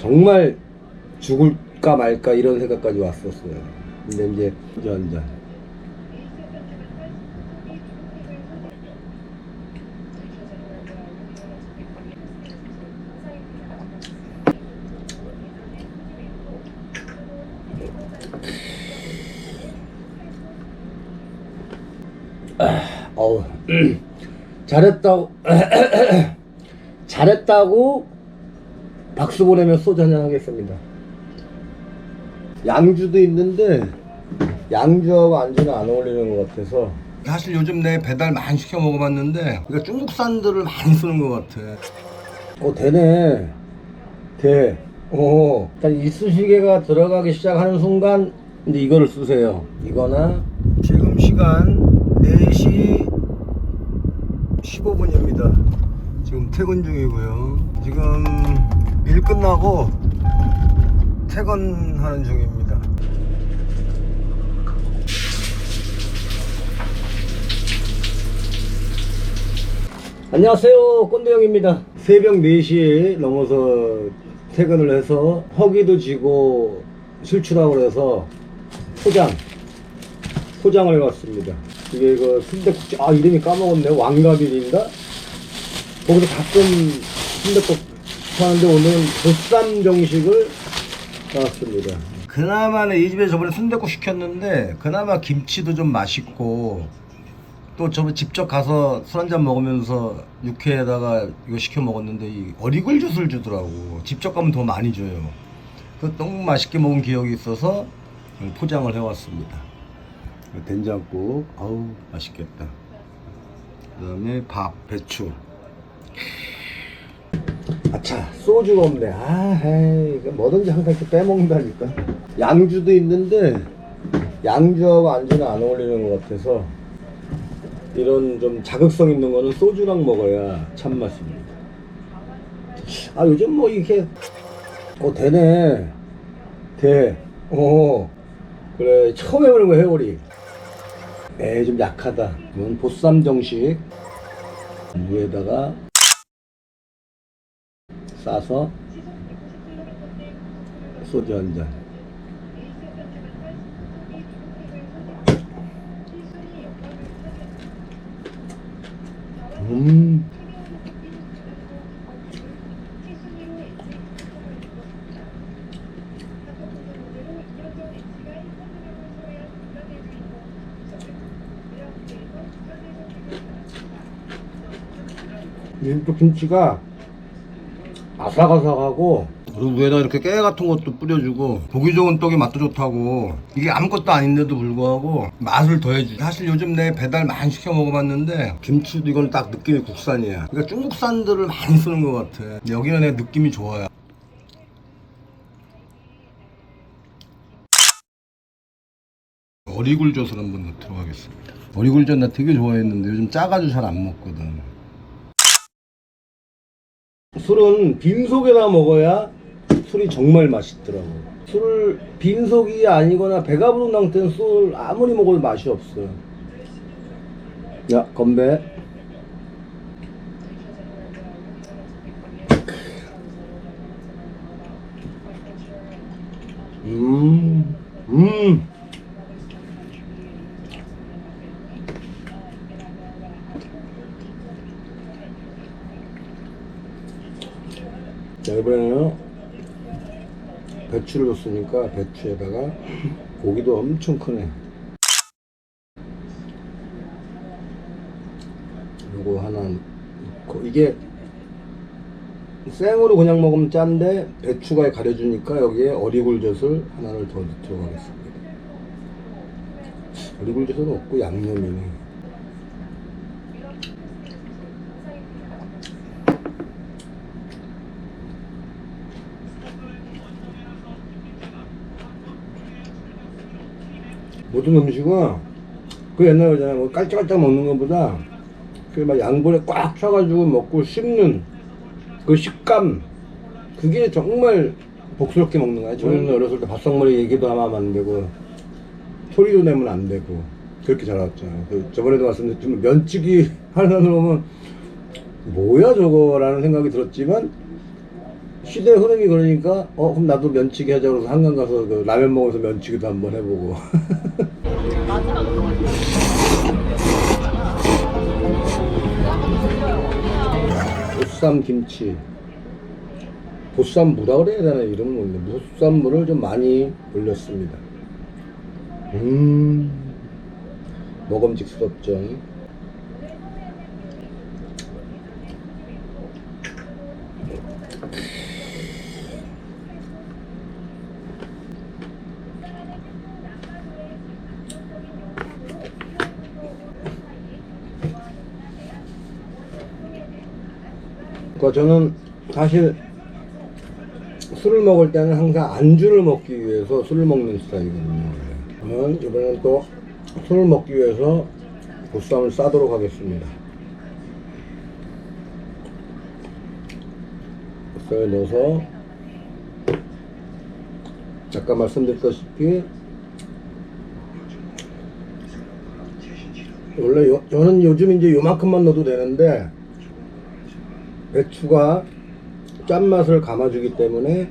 정말 죽을까 말까 이런 생각까지 왔었어요. 근데 이제 한잔. 아, 어우, 잘했다고, 잘했다고 박수 보내며 소주 한잔 하겠습니다. 양주도 있는데 양주하고 안주는 안 어울리는 것 같아서 사실 요즘 내 배달 많이 시켜 먹어봤는데 그러니까 중국산들을 많이 쓰는 것 같아. 어 되네. 돼. 어. 일단 이쑤시개가 들어가기 시작하는 순간 이제 이거를 쓰세요. 이거나 지금 시간 4시 15분입니다. 지금 퇴근 중이고요. 지금 일 끝나고 퇴근하는 중입니다. 안녕하세요. 꼰대형입니다. 새벽 4시에 넘어서 퇴근을 해서 허기도 지고 실추라고 해서 포장, 포장을 해왔습니다. 이게 그 순대국집, 아, 이름이 까먹었네. 왕가빌인가? 거기서 가끔 순대국 하는데 오늘은 보쌈 정식을 나왔습니다. 그나마 이 집에 저번에 순대국 시켰는데 그나마 김치도 좀 맛있고 또 저번 직접 가서 술 한잔 먹으면서 육회에다가 이거 시켜 먹었는데 이 어리굴 젓을 주더라고. 직접 가면 더 많이 줘요. 그 너무 맛있게 먹은 기억이 있어서 포장을 해왔습니다. 된장국, 아우 맛있겠다. 그 다음에 밥, 배추. 아차 소주가 없네. 아 에이, 뭐든지 항상 이렇게 빼먹는다니까. 양주도 있는데 양주하고 안주는 안 어울리는 것 같아서 이런 좀 자극성 있는 거는 소주랑 먹어야 참맛입니다. 아 요즘 뭐 이렇게 어 되네. 돼어. 그래 처음 해보는 거 회오리. 에좀 약하다. 이건 보쌈 정식. 무에다가 싸서 소주 한 잔. 음. 이또 김치가 아삭아삭하고 그리고 위에다 이렇게 깨 같은 것도 뿌려주고 보기 좋은 떡이 맛도 좋다고. 이게 아무것도 아닌데도 불구하고 맛을 더해주지. 사실 요즘 내 배달 많이 시켜 먹어봤는데 김치도 이건 딱 느낌이 국산이야. 그러니까 중국산들을 많이 쓰는 것 같아. 여기는 내 느낌이 좋아요. 어리굴젓을 한번 넣도록 하겠습니다. 어리굴젓 나 되게 좋아했는데 요즘 짜가지고 잘 안 먹거든 술은 빈속에다 먹어야 술이 정말 맛있더라고. 술을 빈속이 아니거나 배가 부른 상태는 술 아무리 먹어도 맛이 없어요. 야, 건배. 음, 음. 이번에는 배추를 넣었으니까 배추에다가 고기도 엄청 크네. 요거 하나 넣고, 이게 생으로 그냥 먹으면 짠데 배추가 가려주니까 여기에 어리굴젓을 하나를 더 넣도록 하겠습니다. 어리굴젓은 없고 양념이네. 모든 음식은 그 옛날에 그잖아 뭐 깔짝깔짝 먹는 것보다 그 막 양볼에 꽉 차가지고 먹고 씹는 그 식감 그게 정말 복스럽게 먹는 거야. 저희는 어렸을 때 밥상머리 얘기도 하면 안 되고 소리도 내면 안 되고 그렇게 자라왔잖아요. 그 저번에도 말씀드렸지만 면치기 하려고 보면 뭐야 저거라는 생각이 들었지만 시대 흐름이 그러니까 어 그럼 나도 면치기 하자 그래서 한강 가서 그 라면 먹어서 면치기도 한번 해보고. 보쌈 김치. 보쌈 무라 그래야 되나 이름은 모르겠는데. 보쌈무를 좀 많이 올렸습니다. 음. 먹음직스럽죠 그러니까 저는 사실 술을 먹을 때는 항상 안주를 먹기 위해서 술을 먹는 스타일이거든요. 저는 이번엔 또 술을 먹기 위해서 보쌈을 싸도록 하겠습니다. 보쌈에 넣어서 아까 말씀드렸다시피 원래 요, 저는 요즘 이제 요만큼만 넣어도 되는데 배추가 짠맛을 감아주기 때문에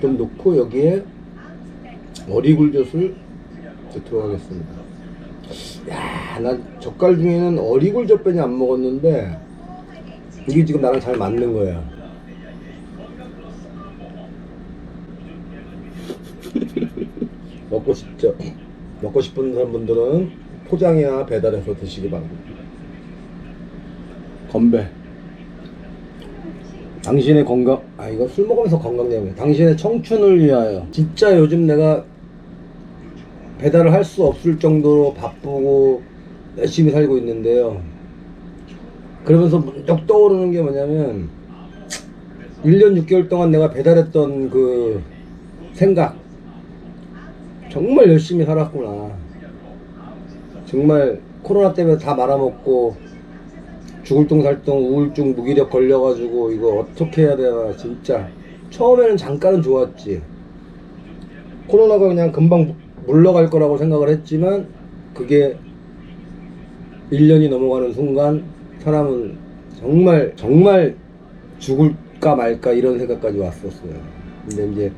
좀 넣고 여기에 어리굴젓을 들어가겠습니다. 야, 나 젓갈 중에는 어리굴젓 빼니 안 먹었는데 이게 지금 나랑 잘 맞는 거야. 먹고 싶죠? 먹고 싶은 사람분들은 포장이나 배달해서 드시기 바랍니다. 건배. 당신의 건강, 아, 이거 술 먹으면서 건강 얘기해. 당신의 청춘을 위하여. 진짜 요즘 내가 배달을 할 수 없을 정도로 바쁘고 열심히 살고 있는데요. 그러면서 문득 떠오르는 게 뭐냐면, 1년 6개월 동안 내가 배달했던 그 생각. 정말 열심히 살았구나. 정말 코로나 때문에 다 말아먹고, 죽을 똥살똥 우울증 무기력 걸려가지고 이거 어떻게 해야 되나 진짜. 처음에는 잠깐은 좋았지. 코로나가 그냥 금방 물러갈 거라고 생각을 했지만 그게 1년이 넘어가는 순간 사람은 정말 정말 죽을까 말까 이런 생각까지 왔었어요. 근데 이제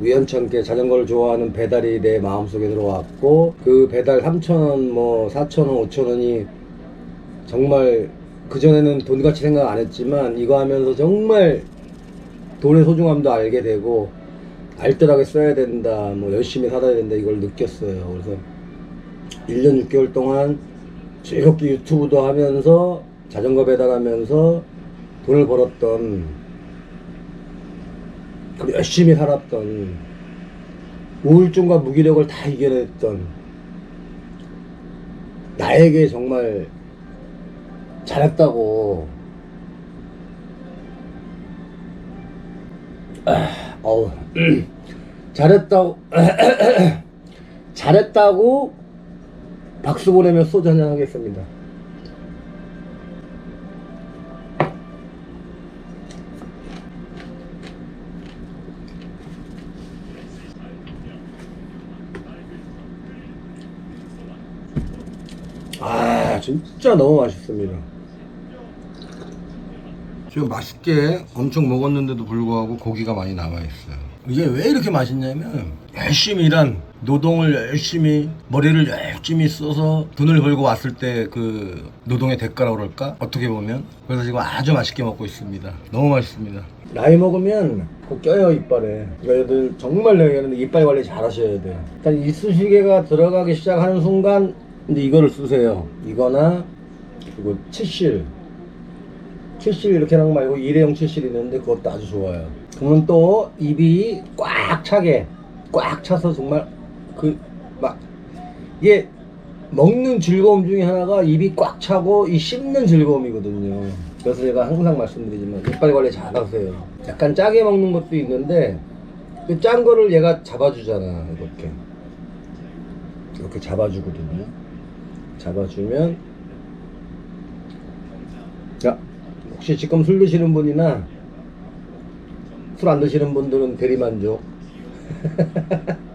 우연찮게 자전거를 좋아하는 배달이 내 마음속에 들어왔고 그 배달 3,000원 뭐 4,000원 5,000원이 정말 그전에는 돈 같이 생각 안 했지만 이거 하면서 정말 돈의 소중함도 알게 되고 알뜰하게 써야 된다 뭐 열심히 살아야 된다 이걸 느꼈어요. 그래서 1년 6개월 동안 즐겁게 유튜브도 하면서 자전거 배달하면서 돈을 벌었던 그리고 열심히 살았던 우울증과 무기력을 다 이겨냈던 나에게 정말 잘했다고. 아, 어우, 잘했다고, 잘했다고 박수 보내며 소주 한잔 하겠습니다. 아, 진짜 너무 맛있습니다. 지금 맛있게 엄청 먹었는데도 불구하고 고기가 많이 남아있어요. 이게 왜 이렇게 맛있냐면 열심히 일한 노동을 열심히 머리를 열심히 써서 돈을 벌고 왔을 때 그 노동의 대가라고 그럴까? 어떻게 보면 그래서 지금 아주 맛있게 먹고 있습니다. 너무 맛있습니다. 나이 먹으면 꼭 껴요 이빨에. 애들 정말 내가 얘기하는데 이빨 관리 잘 하셔야 돼. 일단 이쑤시개가 들어가기 시작하는 순간 이제 이거를 쓰세요. 이거나 그리고 치실. 치실 이렇게 하는 거 말고 일회용 치실 있는데 그것도 아주 좋아요. 그러면 또 입이 꽉 차게 꽉 차서 정말 그 막 이게 먹는 즐거움 중에 하나가 입이 꽉 차고 이 씹는 즐거움이거든요. 그래서 제가 항상 말씀드리지만 이빨 관리 잘 하세요. 약간 짜게 먹는 것도 있는데 그 짠 거를 얘가 잡아주잖아 이렇게 이렇게 잡아주거든요. 잡아주면 자 혹시 지금 술 드시는 분이나 술 안 드시는 분들은 대리만족